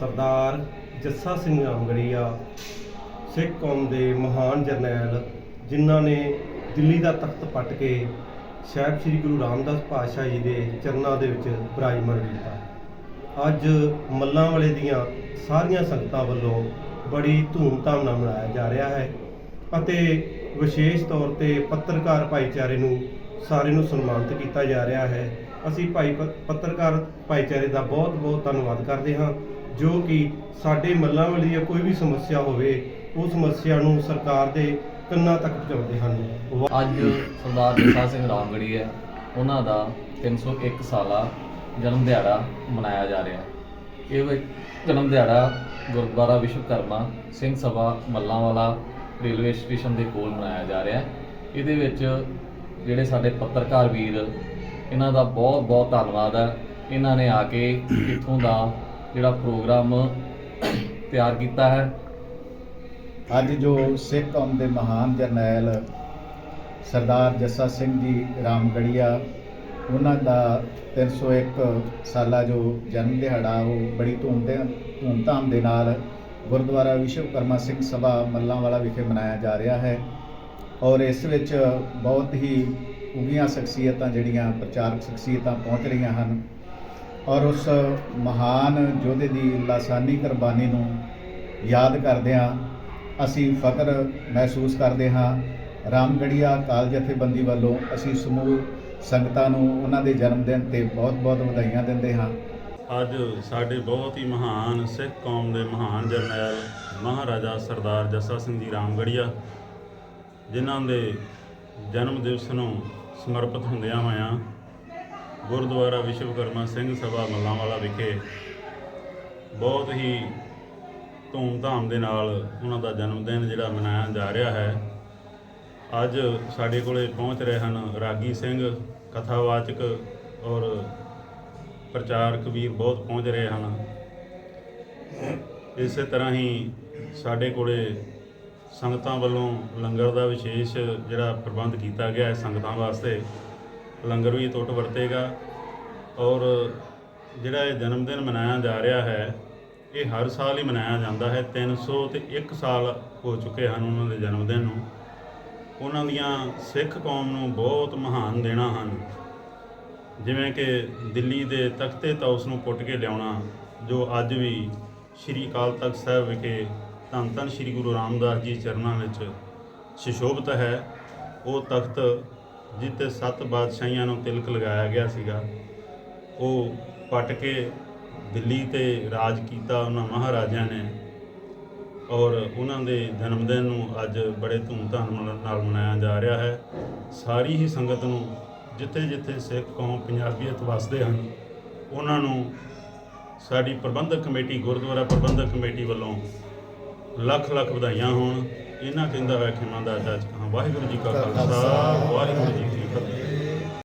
ਸਰਦਾਰ ਜੱਸਾ ਸਿੰਘ ਰਾਮਗੜੀਆ ਸਿੱਖ ਕੌਮ ਦੇ ਮਹਾਨ ਜਰਨੈਲ, ਜਿਨ੍ਹਾਂ ਨੇ ਦਿੱਲੀ ਦਾ ਤਖਤ ਪੱਟ ਕੇ ਸਾਹਿਬ ਸ੍ਰੀ ਗੁਰੂ ਰਾਮਦਾਸ ਪਾਤਸ਼ਾਹ ਜੀ ਦੇ ਚਰਨਾਂ ਦੇ ਵਿੱਚ ਬਿਰਾਜਮਾਨ ਕੀਤਾ। ਅੱਜ ਮੱਲਾਂ ਵਾਲੇ ਦੀਆਂ ਸਾਰੀਆਂ ਸੰਗਤਾਂ ਵੱਲੋਂ ਬੜੀ ਧੂਮਧਾਮ ਨਾਲ ਮਨਾਇਆ ਜਾ ਰਿਹਾ ਹੈ ਅਤੇ ਵਿਸ਼ੇਸ਼ ਤੌਰ ਤੇ ਪੱਤਰਕਾਰ ਭਾਈਚਾਰੇ ਨੂੰ ਸਾਰੇ ਨੂੰ ਸਨਮਾਨਿਤ ਕੀਤਾ ਜਾ ਰਿਹਾ ਹੈ। ਅਸੀਂ ਭਾਈ ਪ- ਪੱਤਰਕਾਰ ਭਾਈਚਾਰੇ ਦਾ ਬਹੁਤ-ਬਹੁਤ ਧੰਨਵਾਦ ਕਰਦੇ ਹਾਂ। ਜੋ ਕਿ ਸਾਡੇ ਮੱਲਾਂ ਵਾਲੀ ਜਾਂ ਕੋਈ ਵੀ ਸਮੱਸਿਆ ਹੋਵੇ, ਉਹ ਸਮੱਸਿਆ ਨੂੰ ਸਰਕਾਰ ਦੇ ਕੰਨਾਂ ਤੱਕ ਪਹੁੰਚਾਉਂਦੇ ਹਨ। ਅੱਜ ਸਰਦਾਰ ਜੱਸਾ ਸਿੰਘ ਰਾਮਗੜੀ ਹੈ, ਉਹਨਾਂ ਦਾ 301 ਸਾਲਾ ਜਨਮ ਦਿਹਾੜਾ ਮਨਾਇਆ ਜਾ ਰਿਹਾ ਹੈ। ਇਹ ਜਨਮ ਦਿਹਾੜਾ ਗੁਰਦੁਆਰਾ ਵਿਸ਼ਵਕਰਮਾ ਸਿੰਘ ਸਭਾ ਮੱਲਾਂਵਾਲਾ ਰੇਲਵੇ ਸਟੇਸ਼ਨ ਦੇ ਕੋਲ ਮਨਾਇਆ ਜਾ ਰਿਹਾ ਹੈ। ਇਹਦੇ ਵਿੱਚ ਜਿਹੜੇ ਸਾਡੇ ਪੱਤਰਕਾਰ ਵੀਰ, ਇਹਨਾਂ ਦਾ ਬਹੁਤ ਬਹੁਤ ਧੰਨਵਾਦ ਹੈ। ਇਹਨਾਂ ਨੇ ਆ ਕੇ ਇੱਥੋਂ ਦਾ ਜਿਹੜਾ ਪ੍ਰੋਗਰਾਮ ਤਿਆਰ ਕੀਤਾ ਹੈ। ਅੱਜ ਜੋ ਸਿੱਖ ਕੌਮ ਦੇ ਮਹਾਨ ਜਰਨੈਲ ਸਰਦਾਰ ਜੱਸਾ ਸਿੰਘ ਜੀ ਰਾਮਗੜੀਆ, ਉਹਨਾਂ ਦਾ 301 ਸਾਲਾ ਜੋ ਜਨਮ ਦਿਹਾੜਾ, ਉਹ ਬੜੀ ਧੂਮਧਾਮ ਧੂਮਧਾਮ ਦੇ ਨਾਲ ਗੁਰਦੁਆਰਾ ਵਿਸ਼ਵਕਰਮਾ ਸਿੰਘ ਸਭਾ ਮੱਲਾਂਵਾਲਾ ਵਿਖੇ ਮਨਾਇਆ ਜਾ ਰਿਹਾ ਹੈ। ਔਰ ਇਸ ਵਿੱਚ ਬਹੁਤ ਹੀ ਉੱਘੀਆਂ ਸ਼ਖਸੀਅਤਾਂ ਜਿਹੜੀਆਂ ਪ੍ਰਚਾਰਕ ਸ਼ਖਸੀਅਤਾਂ ਪਹੁੰਚ ਰਹੀਆਂ ਹਨ। ਔਰ ਉਸ ਮਹਾਨ ਯੋਧੇ ਦੀ ਲਾਸਾਨੀ ਕੁਰਬਾਨੀ ਨੂੰ ਯਾਦ ਕਰਦਿਆਂ ਅਸੀਂ ਫਖਰ ਮਹਿਸੂਸ ਕਰਦੇ ਹਾਂ। ਰਾਮਗੜੀਆ ਕਾਲ ਜਥੇਬੰਦੀ ਵੱਲੋਂ ਅਸੀਂ ਸਮੂਹ ਸੰਗਤਾਂ ਨੂੰ ਉਹਨਾਂ ਦੇ ਜਨਮ ਦਿਨ ਤੇ ਬਹੁਤ-ਬਹੁਤ ਵਧਾਈਆਂ ਦਿੰਦੇ ਹਾਂ। ਅੱਜ ਸਾਡੇ ਬਹੁਤ ਹੀ ਮਹਾਨ ਸਿੱਖ ਕੌਮ ਦੇ ਮਹਾਨ ਜਰਨੈਲ ਮਹਾਰਾਜਾ ਸਰਦਾਰ ਜੱਸਾ ਸਿੰਘ ਜੀ ਰਾਮਗੜੀਆ ਜਿਨ੍ਹਾਂ ਦੇ ਜਨਮ ਦਿਵਸ ਨੂੰ ਸਮਰਪਿਤ ਹੁੰਦਿਆਂ ਹੋਇਆਂ ਗੁਰਦੁਆਰਾ ਵਿਸ਼ਵਕਰਮਾ ਸਿੰਘ ਸਭਾ ਮੱਲਾਂਵਾਲਾ ਵਿਖੇ ਬਹੁਤ ਹੀ ਧੂਮਧਾਮ ਦੇ ਨਾਲ ਉਹਨਾਂ ਦਾ ਜਨਮ ਦਿਨ ਜਿਹੜਾ ਮਨਾਇਆ ਜਾ ਰਿਹਾ ਹੈ। ਅੱਜ ਸਾਡੇ ਕੋਲੇ ਪਹੁੰਚ ਰਹੇ ਹਨ ਰਾਗੀ ਸਿੰਘ, ਕਥਾਵਾਚਕ ਔਰ ਪ੍ਰਚਾਰਕ ਵੀ ਬਹੁਤ ਪਹੁੰਚ ਰਹੇ ਹਨ। ਇਸੇ ਤਰ੍ਹਾਂ ਹੀ ਸਾਡੇ ਕੋਲੇ ਸੰਗਤਾਂ ਵੱਲੋਂ ਲੰਗਰ ਦਾ ਵਿਸ਼ੇਸ਼ ਜਿਹੜਾ ਪ੍ਰਬੰਧ ਕੀਤਾ ਗਿਆ ਹੈ ਸੰਗਤਾਂ ਵਾਸਤੇ। ਲੰਗਰ ਵੀ ਟੁੱਟ ਵਰਤੇਗਾ ਔਰ ਜਿਹੜਾ ਇਹ ਜਨਮ ਦਿਨ ਮਨਾਇਆ ਜਾ ਰਿਹਾ ਹੈ, ਇਹ ਹਰ ਸਾਲ ਹੀ ਮਨਾਇਆ ਜਾਂਦਾ ਹੈ। 300 ਤੇ 1 ਸਾਲ ਹੋ ਚੁੱਕੇ ਹਨ ਉਹਨਾਂ ਦੇ ਜਨਮ ਦਿਨ ਨੂੰ। ਉਹਨਾਂ ਦੀਆਂ ਸਿੱਖ ਕੌਮ ਨੂੰ ਬਹੁਤ ਮਹਾਨ ਦੇਣਾ ਹਨ। ਜਿਵੇਂ ਕਿ ਦਿੱਲੀ ਦੇ ਤਖਤੇ ਤੌਸ ਨੂੰ ਪੁੱਟ ਕੇ ਲਿਆਉਣਾ, ਜੋ ਅੱਜ ਵੀ ਸ੍ਰੀ ਅਕਾਲ ਤਖਤ ਸਾਹਿਬ ਵਿਖੇ ਧੰਨ ਧੰਨ ਸ੍ਰੀ ਗੁਰੂ ਰਾਮਦਾਸ ਜੀ ਚਰਨਾਂ ਵਿੱਚ ਸੁਸ਼ੋਭਿਤ ਹੈ, ਉਹ ਤਖਤ ਜਿੱਤੇ ਸੱਤ ਬਾਦਸ਼ਾਹੀਆਂ ਨੂੰ ਤਿਲਕ ਲਗਾਇਆ ਗਿਆ ਸੀਗਾ, ਉਹ ਪੱਟ ਕੇ ਦਿੱਲੀ ਤੇ ਰਾਜ ਕੀਤਾ ਉਹਨਾਂ ਮਹਾਰਾਜਿਆਂ ਨੇ ਔਰ ਉਹਨਾਂ ਦੇ ਜਨਮ ਦਿਨ ਨੂੰ ਅੱਜ ਬੜੇ ਧੂਮਧਾਮ ਨਾਲ- ਨਾਲ ਮਨਾਇਆ ਜਾ ਰਿਹਾ ਹੈ। ਸਾਰੀ ਹੀ ਸੰਗਤ ਨੂੰ ਜਿੱਥੇ ਜਿੱਥੇ ਸਿੱਖ ਕੌਮ, ਪੰਜਾਬੀਅਤ ਵਸਦੇ ਹਨ, ਉਹਨਾਂ ਨੂੰ ਸਾਡੀ ਪ੍ਰਬੰਧਕ ਕਮੇਟੀ, ਗੁਰਦੁਆਰਾ ਪ੍ਰਬੰਧਕ ਕਮੇਟੀ ਵੱਲੋਂ ਲੱਖ ਲੱਖ ਵਧਾਈਆਂ ਹੋਣ। ਇਹਨਾਂ ਕਹਿੰਦਾ ਹੋਇਆ ਖਿਮਾ ਦਾ ਅਰਦਾਸ ਕਹਾਂ? ਵਾਹਿਗੁਰੂ ਜੀ ਕਾ ਖਾਲਸਾ ਵਾਹਿਗੁਰੂ ਜੀ ਕੀ ਫਤਿਹ।